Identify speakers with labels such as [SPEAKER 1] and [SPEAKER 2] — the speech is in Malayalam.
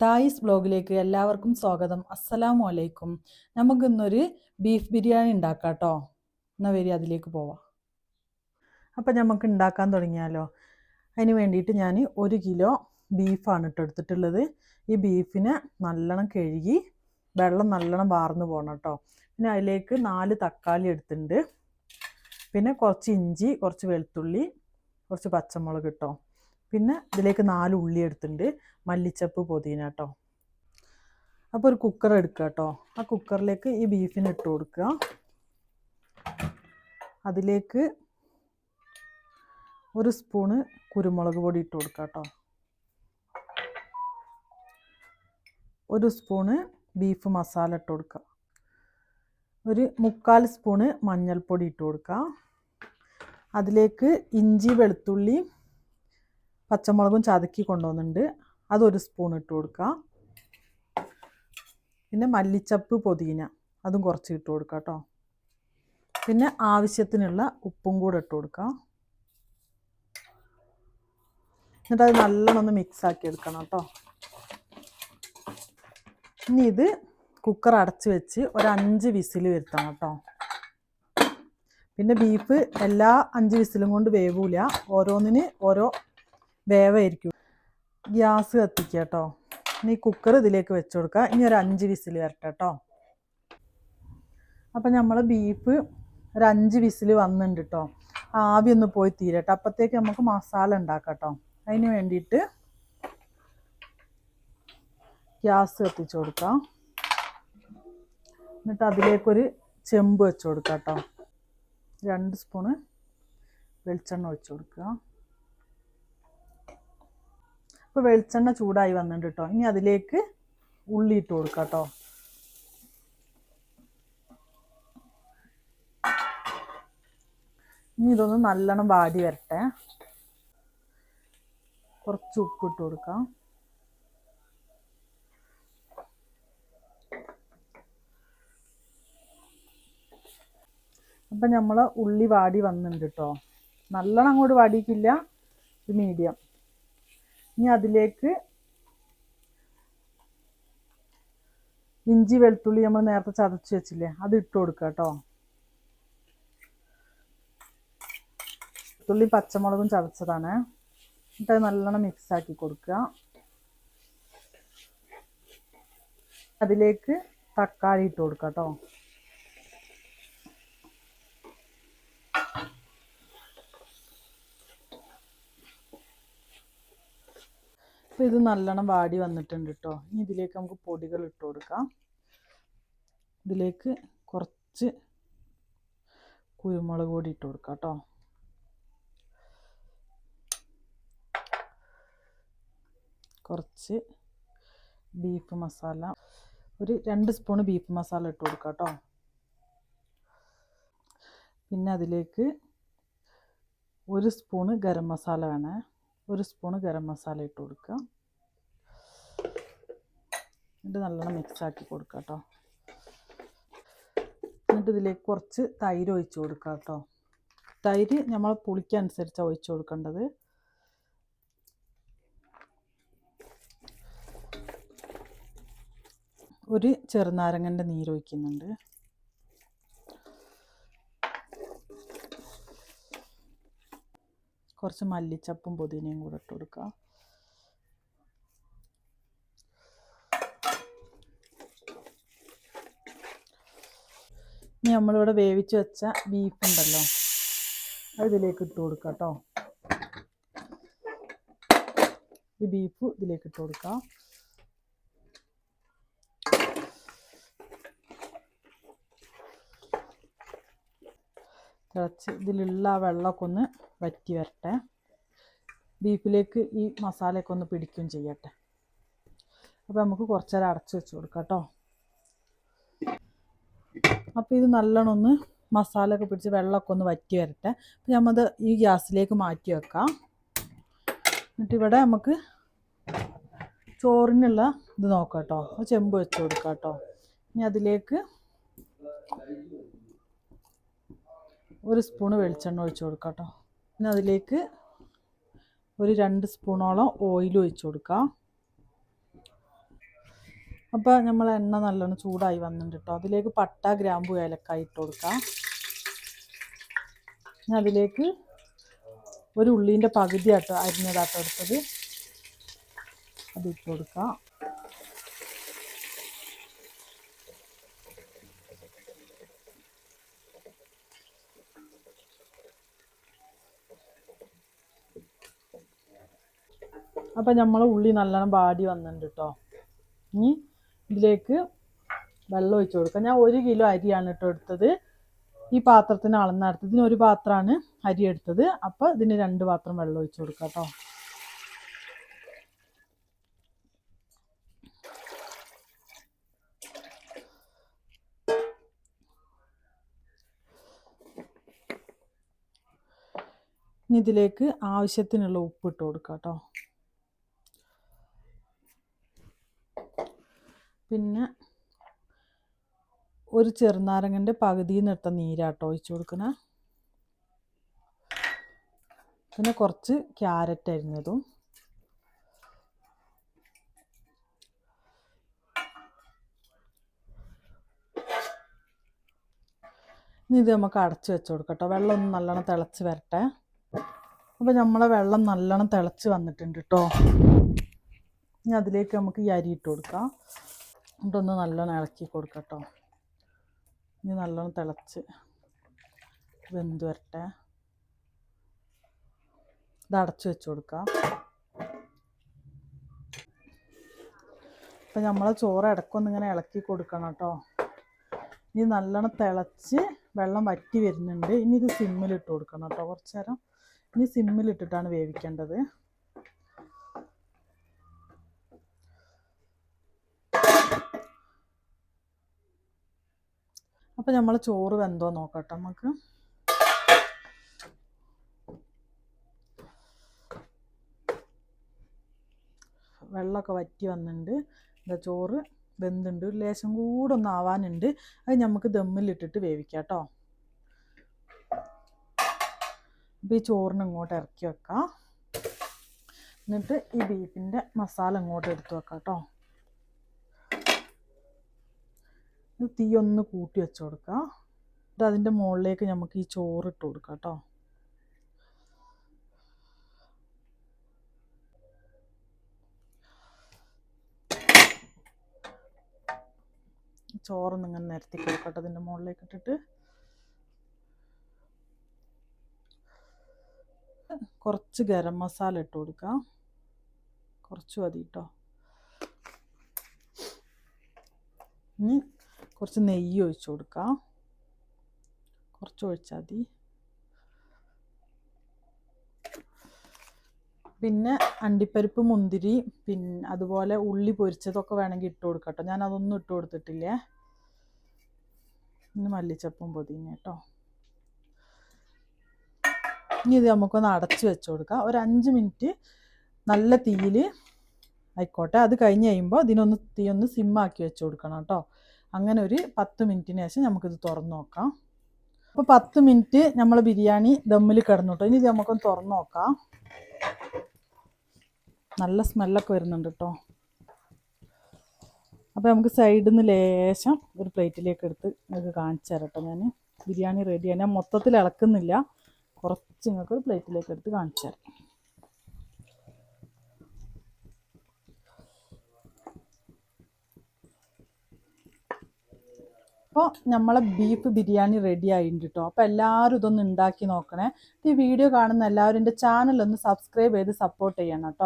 [SPEAKER 1] തായിസ് ബ്ലോഗിലേക്ക് എല്ലാവർക്കും സ്വാഗതം. അസ്സലാമു അലൈക്കും നമുക്കിന്നൊരു ബീഫ് ബിരിയാണി ഉണ്ടാക്കാം കേട്ടോ എന്നാൽ വരി അതിലേക്ക് പോവാം. അപ്പം നമുക്ക് ഉണ്ടാക്കാൻ തുടങ്ങിയാലോ? അതിന് വേണ്ടിയിട്ട് ഞാൻ ഒരു കിലോ ബീഫാണ് ഇട്ട് എടുത്തിട്ടുള്ളത്. ഈ ബീഫിനെ നല്ലോണം കഴുകി വെള്ളം നല്ലോണം വാർന്നു പോകണം കേട്ടോ പിന്നെ അതിലേക്ക് നാല് തക്കാളി എടുത്തിട്ടുണ്ട്. പിന്നെ കുറച്ച് ഇഞ്ചി കുറച്ച് വെളുത്തുള്ളി കുറച്ച് പച്ചമുളക് കേട്ടോ പിന്നെ ഇതിലേക്ക് നാല് ഉള്ളി എടുത്തിട്ടുണ്ട്. മല്ലിച്ചപ്പ് പൊതിന കേട്ടോ അപ്പോൾ ഒരു കുക്കർ എടുക്കുക കേട്ടോ ആ കുക്കറിലേക്ക് ഈ ബീഫിന് ഇട്ട് കൊടുക്കുക. അതിലേക്ക് ഒരു സ്പൂണ് കുരുമുളക് പൊടി ഇട്ട് കൊടുക്കുക കേട്ടോ ഒരു സ്പൂണ് ബീഫ് മസാല ഇട്ട് കൊടുക്കുക. ഒരു മുക്കാൽ സ്പൂണ് മഞ്ഞൾപ്പൊടി ഇട്ട് കൊടുക്കുക. അതിലേക്ക് ഇഞ്ചി വെളുത്തുള്ളി പച്ചമുളകും ചതക്കി കൊണ്ടുവന്നിട്ടുണ്ട്. അതൊരു സ്പൂൺ ഇട്ട് കൊടുക്കുക പിന്നെ മല്ലിച്ചപ്പ് പൊതിന അതും കുറച്ച് ഇട്ട് കൊടുക്കുക കേട്ടോ. പിന്നെ ആവശ്യത്തിനുള്ള ഉപ്പും കൂടെ ഇട്ട് കൊടുക്കുക എന്നിട്ട് അത് നല്ലോണം ഒന്ന് മിക്സ് ആക്കി എടുക്കണം കേട്ടോ. ഇനി ഇത് കുക്കർ അടച്ച് വെച്ച് ഒരു അഞ്ച് വിസിൽ വരുത്തണം കേട്ടോ. പിന്നെ ബീഫ് എല്ലാ അഞ്ച് വിസിലും കൊണ്ട് വേവൂല. ഓരോന്നിന് ഓരോ വേവായിരിക്കും. ഗ്യാസ് കത്തിക്കുക കേട്ടോ. ഇനി കുക്കർ ഇതിലേക്ക് വെച്ച് കൊടുക്കുക ഇനി ഒരു അഞ്ച് വിസിൽ വരട്ടെ കേട്ടോ. അപ്പം നമ്മൾ ബീഫ് ഒരു അഞ്ച് വിസിൽ വന്നിട്ടുണ്ട് കേട്ടോ. ആവി ഒന്ന് പോയി തീരട്ടെ അപ്പോഴത്തേക്ക് നമുക്ക് മസാല ഉണ്ടാക്കാം കേട്ടോ. അതിന് വേണ്ടിയിട്ട് ഗ്യാസ് കത്തിച്ച് കൊടുക്കാം. എന്നിട്ട് അതിലേക്കൊരു ചെമ്പ് വെച്ച് കൊടുക്കാം കേട്ടോ. രണ്ട് സ്പൂണ് വെളിച്ചെണ്ണ ഒഴിച്ച് കൊടുക്കുക ഇപ്പോൾ വെളിച്ചെണ്ണ ചൂടായി വന്നിട്ടുണ്ട് കേട്ടോ ഇനി അതിലേക്ക് ഉള്ളി ഇട്ട് കൊടുക്കുക കേട്ടോ ഇനി ഇതൊന്ന് നല്ലോണം വാടി വരട്ടെ. കുറച്ച് ഉപ്പ് ഇട്ട് കൊടുക്കാം. അപ്പം നമ്മൾ ഉള്ളി വാടി വന്നിട്ടുണ്ട് കേട്ടോ നല്ലോണം അങ്ങോട്ട് വാടിയിട്ടില്ല. ഇത് മീഡിയം ഇനി അതിലേക്ക് ഇഞ്ചി വെളുത്തുള്ളി നമ്മൾ നേരത്തെ ചതച്ച് വെച്ചില്ലേ അത് ഇട്ട് കൊടുക്കുക കേട്ടോ. വെളുത്തുള്ളി പച്ചമുളകും ചതച്ചതാണ്. എന്നിട്ട് നല്ലോണം മിക്സ് ആക്കി കൊടുക്കുക. അതിലേക്ക് തക്കാളി ഇട്ട് കൊടുക്കുക കേട്ടോ. അപ്പോൾ ഇത് നല്ലോണം വാടി വന്നിട്ടുണ്ട് കേട്ടോ ഇനി ഇതിലേക്ക് നമുക്ക് പൊടികൾ ഇട്ട് കൊടുക്കാം. ഇതിലേക്ക് കുറച്ച് കുരുമുളക് പൊടി ഇട്ട് കൊടുക്കാം കേട്ടോ കുറച്ച് ബീഫ് മസാല ഒരു രണ്ട് സ്പൂൺ ബീഫ് മസാല ഇട്ട് കൊടുക്കാം കേട്ടോ പിന്നെ അതിലേക്ക് ഒരു സ്പൂണ് ഗരം മസാല വേണേ. ഒരു സ്പൂണ് ഗരം മസാല ഇട്ട് കൊടുക്കുക. എന്നിട്ട് നല്ലോണം മിക്സ് ആക്കി കൊടുക്കുക കേട്ടോ എന്നിട്ട് ഇതിലേക്ക് കുറച്ച് തൈര് ഒഴിച്ച് കൊടുക്കുക കേട്ടോ തൈര് നമ്മൾ പുളിക്കനുസരിച്ചാണ് ഒഴിച്ച് കൊടുക്കേണ്ടത്. ഒരു ചെറുനാരങ്ങന്റെ നീര് കുറച്ച് മല്ലിച്ചപ്പും പുതിനയും കൂടെ ഇട്ട് കൊടുക്കുക ഇനി നമ്മളിവിടെ വേവിച്ച് വെച്ച ബീഫ് ഉണ്ടല്ലോ അത് ഇതിലേക്ക് ഇട്ട് കൊടുക്കുക കേട്ടോ ഈ ബീഫ് ഇതിലേക്ക് ഇട്ട് കൊടുക്കുക തിളച്ച് ഇതിലുള്ള ആ വെള്ളമൊക്കെ ഒന്ന് വറ്റി വരട്ടെ. ബീഫിലേക്ക് ഈ മസാലയൊക്കെ ഒന്ന് പിടിക്കുകയും ചെയ്യട്ടെ. അപ്പോൾ നമുക്ക് കുറച്ചേരം അടച്ച് വെച്ച് കൊടുക്കാം കേട്ടോ. അപ്പോൾ ഇത് നല്ലോണം ഒന്ന് മസാലയൊക്കെ പിടിച്ച് വെള്ളമൊക്കെ ഒന്ന് വറ്റി വരട്ടെ. അപ്പോൾ നമ്മത് ഈ ഗ്യാസിലേക്ക് മാറ്റി വെക്കാം. എന്നിട്ട് ഇവിടെ നമുക്ക് ചോറിനുള്ള ഇത് നോക്കാം കേട്ടോ. ചെമ്പ് വെച്ച് കൊടുക്കാം കേട്ടോ. ഇനി അതിലേക്ക് ഒരു സ്പൂണ് വെളിച്ചെണ്ണ ഒഴിച്ച് കൊടുക്കാം കേട്ടോ. പിന്നെ അതിലേക്ക് ഒരു രണ്ട് സ്പൂണോളം ഓയിൽ ഒഴിച്ച് കൊടുക്കാം. അപ്പോൾ നമ്മൾ എണ്ണ നല്ലോണം ചൂടായി വന്നിട്ടുണ്ട് കേട്ടോ അതിലേക്ക് പട്ട ഗ്രാമ്പു ഏലക്കായ ഇട്ട് കൊടുക്കാം. പിന്നെ അതിലേക്ക് ഒരു ഉള്ളീന്റെ പകുതി ആട്ടോ അരിഞ്ഞതാട്ടോ എടുത്തത്. അത് ഇട്ട് കൊടുക്കാം. അപ്പം നമ്മൾ ഉള്ളി നല്ലോണം ബാടി വന്നിട്ടുണ്ട് കേട്ടോ ഇനി ഇതിലേക്ക് വെള്ളം ഒഴിച്ചു കൊടുക്കാം. ഞാൻ ഒരു കിലോ അരിയാണ് കേട്ടോ എടുത്തത്. ഈ പാത്രത്തിന് അളന്നെടുത്തത് ഇതിന് ഒരു പാത്രമാണ് അരി എടുത്തത്. അപ്പോൾ ഇതിന് രണ്ട് പാത്രം വെള്ളം ഒഴിച്ചു കൊടുക്കാം കേട്ടോ ഇനി ഇതിലേക്ക് ആവശ്യത്തിനുള്ള ഉപ്പ് ഇട്ട് കൊടുക്കാം കേട്ടോ പിന്നെ ഒരു ചെറുനാരങ്ങന്റെ പകുതി നിർത്ത നീരാട്ടോ ഒഴിച്ചു കൊടുക്കണേ. പിന്നെ കുറച്ച് ക്യാരറ്റ് അരിഞ്ഞതും. ഇനി ഇത് നമുക്ക് അടച്ചു വെച്ച് കൊടുക്കട്ടോ. വെള്ളം ഒന്ന് നല്ലോണം തിളച്ച് വരട്ടെ. അപ്പോൾ നമ്മളെ വെള്ളം നല്ലോണം തിളച്ച് വന്നിട്ടുണ്ട് കേട്ടോ ഇനി അതിലേക്ക് നമുക്ക് ഈ അരി ഇട്ട് കൊടുക്കാം. എന്നിട്ടൊന്ന് നല്ലോണം ഇളക്കി കൊടുക്കട്ടോ. കേട്ടോ ഇനി നല്ലോണം തിളച്ച് വെന്ത് വരട്ടെ ഇത് അടച്ചു വെച്ച് കൊടുക്കാം. അപ്പം നമ്മൾ ചോറ് ഇടക്കൊന്ന് ഇങ്ങനെ ഇളക്കി കൊടുക്കണം കേട്ടോ. ഇനി നല്ലോണം തിളച്ച് വെള്ളം വറ്റി വരുന്നുണ്ട്. ഇനി ഇത് സിമ്മിലിട്ട് കൊടുക്കണം കേട്ടോ കുറച്ച് നേരം. ഇനി സിമ്മിലിട്ടിട്ടാണ് വേവിക്കേണ്ടത്. അപ്പം നമ്മൾ ചോറ് വെന്തോ നോക്കട്ടെ നമുക്ക് വെള്ളമൊക്കെ വറ്റി വന്നിട്ടുണ്ട് എന്താ ചോറ് വെന്തുണ്ട്. ഒരു ലേശം കൂടെ ഒന്ന് ആവാനുണ്ട്. അത് നമുക്ക് ദമ്മിലിട്ടിട്ട് വേവിക്കാം കേട്ടോ അപ്പോൾ ഈ ചോറിന് ഇങ്ങോട്ട് ഇറക്കി വെക്കാം. എന്നിട്ട് ഈ ബീഫിന്റെ മസാല ഇങ്ങോട്ട് എടുത്ത് വെക്കാം കേട്ടോ ഇത് തീ ഒന്ന് കൂട്ടി വെച്ച് കൊടുക്കുക എന്നിട്ട് അതിന്റെ മുകളിലേക്ക് നമുക്ക് ഈ ചോറ് ഇട്ട് കൊടുക്കാം കേട്ടോ. ചോറ് ഇങ്ങനെ നിരത്തി കൊടുക്കട്ടെ അതിന്റെ മുകളിലേക്ക് ഇട്ടിട്ട്. കുറച്ച് ഗരം മസാല ഇട്ട് കൊടുക്കാം. കുറച്ച് മതി കേട്ടോ. കുറച്ച് നെയ്യ് ഒഴിച്ചു കൊടുക്കാം. കുറച്ച് ഒഴിച്ചാൽ മതി. പിന്നെ അണ്ടിപ്പരിപ്പ് മുന്തിരി പിന്നെ അതുപോലെ ഉള്ളി പൊരിച്ചതൊക്കെ വേണമെങ്കിൽ ഇട്ട് കൊടുക്കാം കേട്ടോ ഞാൻ അതൊന്നും ഇട്ട് കൊടുത്തിട്ടില്ലേ? ഇന്ന് മല്ലിച്ചപ്പും പൊതിഞ്ഞ കേട്ടോ ഇനി ഇത് നമുക്കൊന്ന് അടച്ച് വെച്ച് കൊടുക്കാം. ഒരു അഞ്ച് മിനിറ്റ് നല്ല തീയിൽ ആയിക്കോട്ടെ. അത് കഴിഞ്ഞ് കഴിയുമ്പോൾ ഇതിനൊന്ന് തീ ഒന്ന് സിമ്മാക്കി വെച്ച് കൊടുക്കണം കേട്ടോ അങ്ങനെ ഒരു പത്ത് മിനിറ്റിന് ശേഷം നമുക്കിത് തുറന്ന് നോക്കാം. അപ്പോൾ പത്ത് മിനിറ്റ് നമ്മൾ ബിരിയാണി ദമ്മിൽ കിടന്നു കേട്ടോ ഇനി ഇത് നമുക്കൊന്ന് തുറന്ന് നോക്കാം. നല്ല സ്മെല്ലൊക്കെ വരുന്നുണ്ട് കേട്ടോ അപ്പോൾ നമുക്ക് സൈഡിൽ നിന്ന് ലേശം ഒരു പ്ലേറ്റിലേക്ക് എടുത്ത് നിങ്ങൾക്ക് കാണിച്ചു തരാം കേട്ടോ ഞാൻ ബിരിയാണി റെഡിയാണ് ഞാൻ മൊത്തത്തിൽ ഇളക്കുന്നില്ല. കുറച്ച് നിങ്ങൾക്ക് ഒരു പ്ലേറ്റിലേക്ക് എടുത്ത് കാണിച്ചു തരാം. അപ്പോൾ നമ്മളെ ബീഫ് ബിരിയാണി റെഡി ആയിട്ടുണ്ട് കേട്ടോ അപ്പോൾ എല്ലാവരും ഇതൊന്ന് ഉണ്ടാക്കി നോക്കണേ. ഈ വീഡിയോ കാണുന്ന എല്ലാവരും എന്റെ ചാനൽ ഒന്ന് സബ്സ്ക്രൈബ് ചെയ്ത് സപ്പോർട്ട് ചെയ്യണം കേട്ടോ